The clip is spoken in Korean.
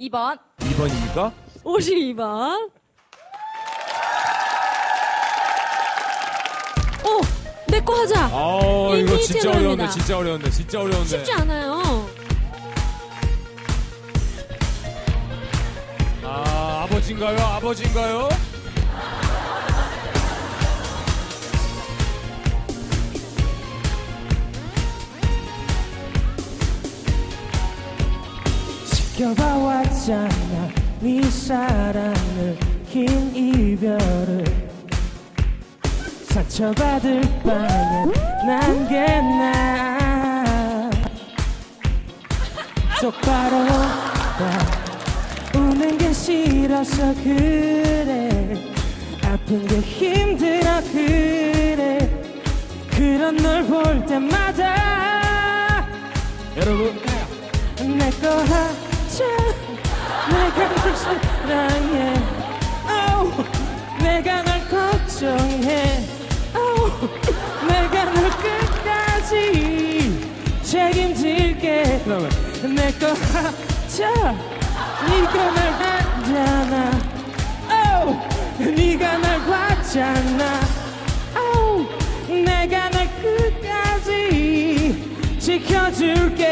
2번. 2번입니까? 52번. 오! 내 거 하자! 아 이거 진짜. 어려운데 진짜 어려운데 진짜 어려운데 쉽지 않아요. 아 아버지인가요 아버지인가요 지켜봐왔잖아. 네 사랑을 긴 이별을 상처받을 바엔 난게 나. 똑바로 봐. 우는 게 싫어서 그래. 아픈 게 힘들어 그래. 그런 널 볼 때마다 여러분. 내거 하자 내가 널 사랑해. 아우 내가 널 걱정해. 아우 내가 널 끝까지 책임질게. 내거 하자 네가 날 하잖아. 아우 네가 날 봤잖아. 아우 내가 날 끝까지 지켜줄게